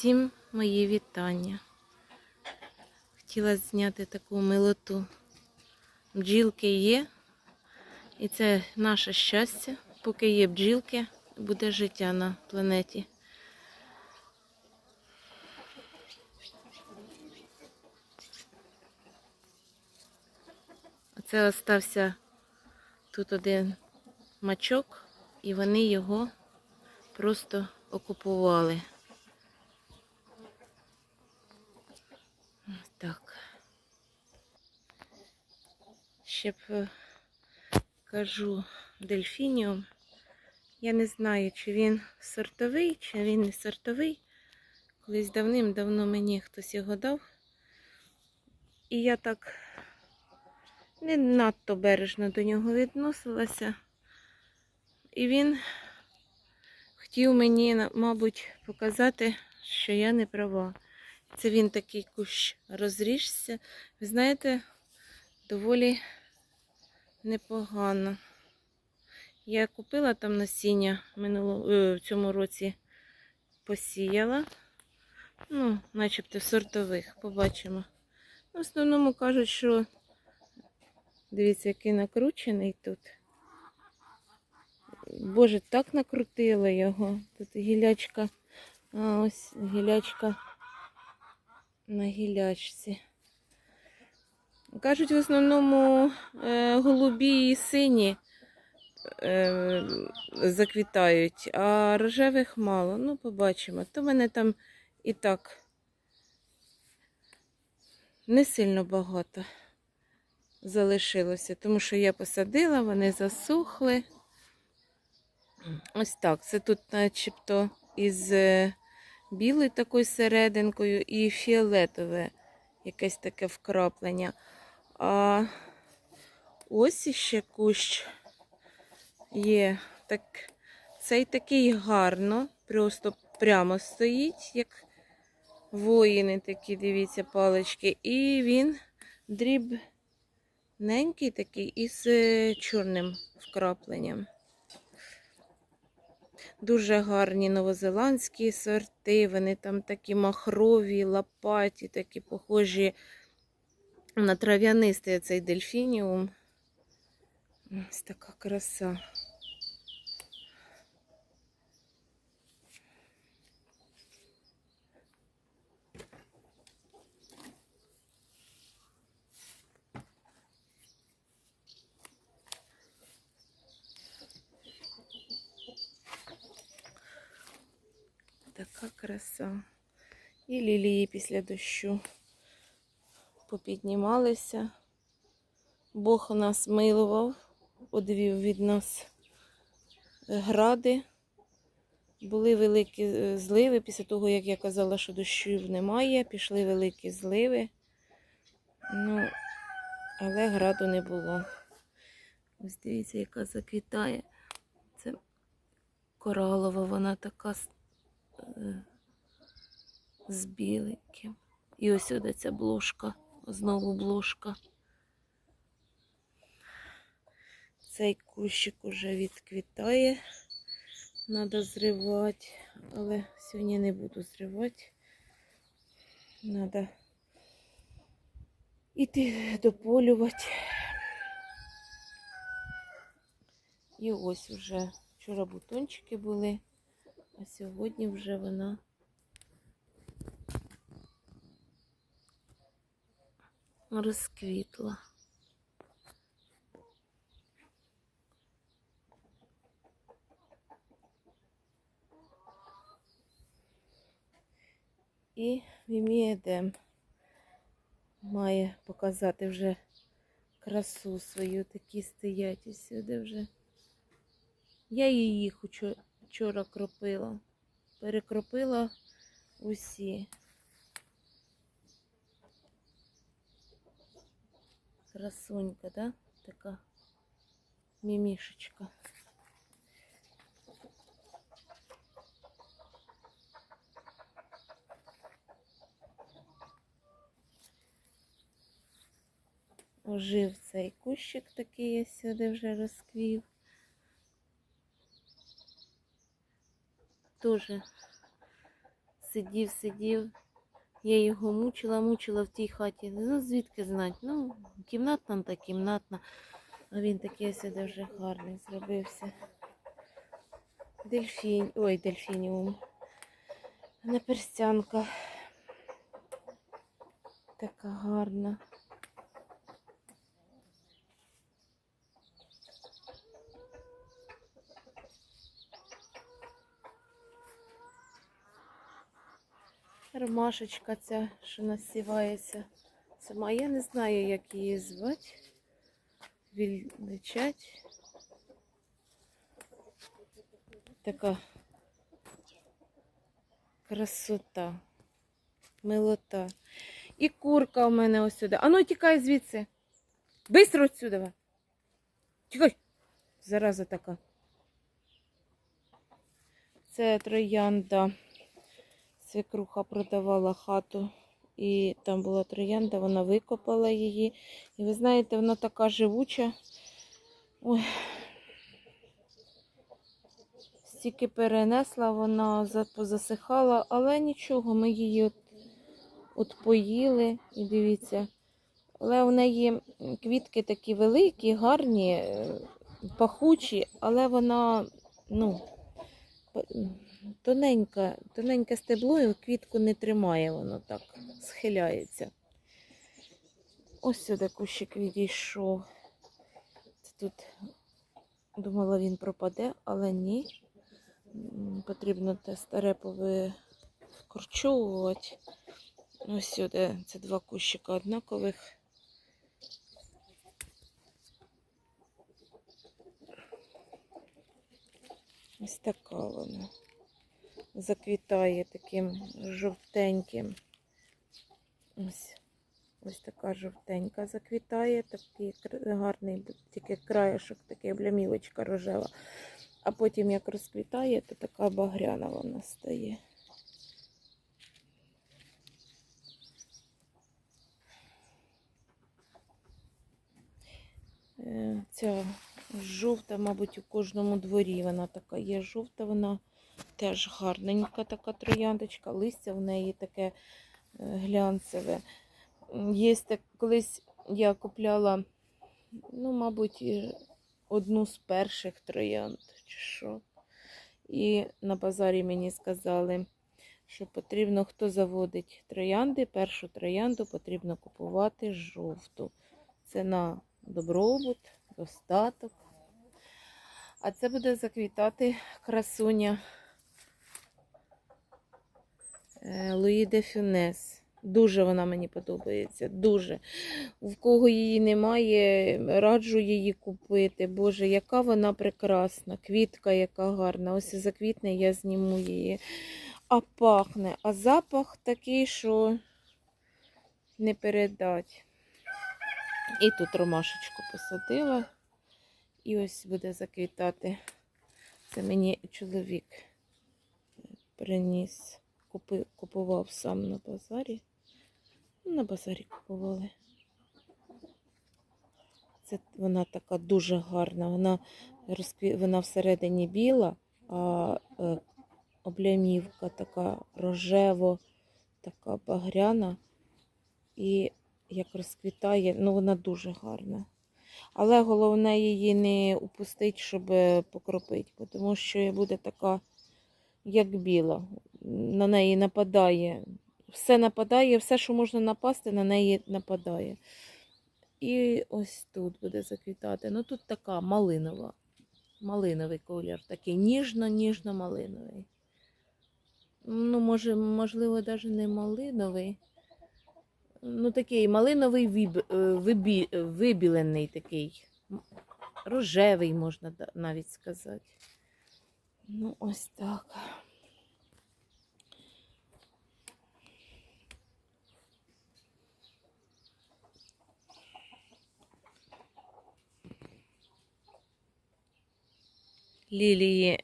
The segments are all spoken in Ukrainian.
Всім мої вітання. Хотіла зняти таку милоту. Бджілки є, і це наше щастя. Поки є бджілки, буде життя на планеті. Оце остався тут один мачок, і вони його просто окупували. Ось Так. Ще б е, кажу дельфініум. Я не знаю, чи він сортовий, чи він не сортовий. Колись давним-давно мені хтось його дав. І я так не надто бережно до нього відносилася. І він хотів мені, мабуть, показати, що я не права. Це він такий кущ розріжся. Ви знаєте, доволі непогано. Я купила там насіння минуло, е, в цьому році посіяла. Ну, начебто сортових, побачимо. В основному кажуть, що дивіться, який накручений тут. Боже, так накрутила його. Тут гілячка. А ось гілячка на гілячці. Кажуть, в основному е, голубі і сині е, заквітають, а рожевих мало. Ну, побачимо. То в мене там і так не сильно багато залишилося, тому що я посадила, вони засохли. Ось так. Це тут начебто із е, білою такою серединкою і фіолетове якесь таке вкраплення. А ось іще кущ є. Так, цей такий гарно, просто прямо стоїть, як воїни такі, дивіться, палички. І він дрібненький такий із е, чорним вкрапленням. Дуже гарні новозеландські сорти, вони там такі махрові, лопаті, такі похожі на трав'янистий цей дельфініум. Ось така краса. Така краса. І лілії після дощу Попіднімалися. Бог нас милував, одвів від нас гради. Були великі е, зливи після того, як я казала, що дощів немає, пішли великі зливи. Ну, але граду не було. Ось дивіться, яка заквітає. Це коралова, вона така е, з біленьким. І ось сюди ця блошка, знову блошка. Цей кущик уже відквітає. Надо зривати, але сьогодні не буду зривати. Надо іти дополювати. І ось вже вчора бутончики були, а сьогодні вже вона розквітла. І Вімієдем має показати вже красу свою, такі стоять і сюди вже. Я її вчора кропила, перекропила усі. Красунька, да? Така мімішечка. Ожив цей кущик такий, я сюди вже розквів. Тоже сидів, сидів. Я його мучила, мучила в тій хаті. Ну, звідки знати? Ну, кімнатна та кімнатна. А він такий ось вже гарний зробився. Дельфінь. Ой, дельфініум. Наперстянка. Така гарна. Ромашечка ця, що насівається. Сама я не знаю, як її звати. Вільничать. Така красота, милота. І курка у мене ось сюди. Ану, тікай звідси. Бистро отсюди. Тікай. Зараза така. Це троянда. Свекруха продавала хату, і там була троянда, вона викопала її. І ви знаєте, вона така живуча. Ой. Стільки перенесла, вона позасихала, але нічого, ми її от, от поїли. І дивіться. Але в неї квітки такі великі, гарні, е, пахучі, але вона, ну, тоненька, тоненьке стебло і квітку не тримає, воно так схиляється. Ось сюди кущик відійшов. Це тут думала, він пропаде, але ні. Потрібно те старе повикорчовувати. Ось сюди це два кущика однакових. Ось така вона заквітає таким жовтеньким. Ось, ось така жовтенька заквітає, такий гарний, тільки краєшок, такий облямівочка рожева. А потім як розквітає, то така багряна вона стає. Е, Ця жовта, мабуть, у кожному дворі вона така є жовта, вона теж гарненька така трояндочка, листя в неї таке е, глянцеве. Є так, колись я купляла, ну, мабуть, одну з перших троянд, чи що. І на базарі мені сказали, що потрібно, хто заводить троянди, першу троянду потрібно купувати жовту. Це на добробут, достаток. А це буде заквітати красуня Луї де Фюнес. Дуже вона мені подобається. Дуже. В кого її немає, раджу її купити. Боже, яка вона прекрасна. Квітка, яка гарна. Ось і заквітне, я зніму її. А пахне. А запах такий, що не передать. І тут ромашечку посадила. І ось буде заквітати. Це мені чоловік приніс, купив, купував сам на базарі. Ну, На базарі купували. Це вона така дуже гарна. Вона, вона всередині біла, а е, облямівка така рожево, така багряна. І як розквітає, ну вона дуже гарна. Але головне її не упустити, щоб покропити, тому що буде така, як біла. На неї нападає. Все нападає, все, що можна напасти, на неї нападає. І ось тут буде заквітати. Ну тут така малинова. Малиновий колір, такий ніжно-ніжно-малиновий. Ну, може, можливо, навіть не малиновий. Ну, такий малиновий виб, е, вибі, вибілений такий. Рожевий, можна навіть сказати. Ну, ось так. Лілії,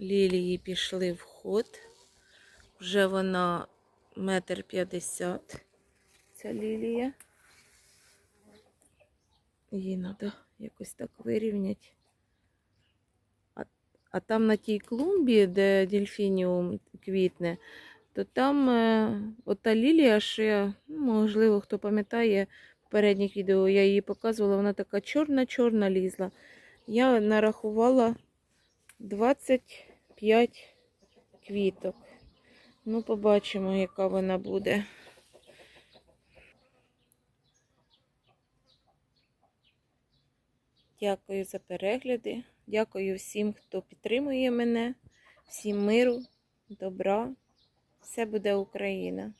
лілії пішли в ход. Вже вона метр п'ятдесят. Ця лілія. Її треба якось так вирівняти. А, а там на тій клумбі, де дельфініум квітне, то там е, ота лілія, я, ну, можливо, хто пам'ятає в передніх відео, я її показувала, вона така чорна-чорна лізла. Я нарахувала 25 квіток. Ну, побачимо, яка вона буде. Дякую за перегляди. Дякую всім, хто підтримує мене. Всім миру, добра. Все буде Україна.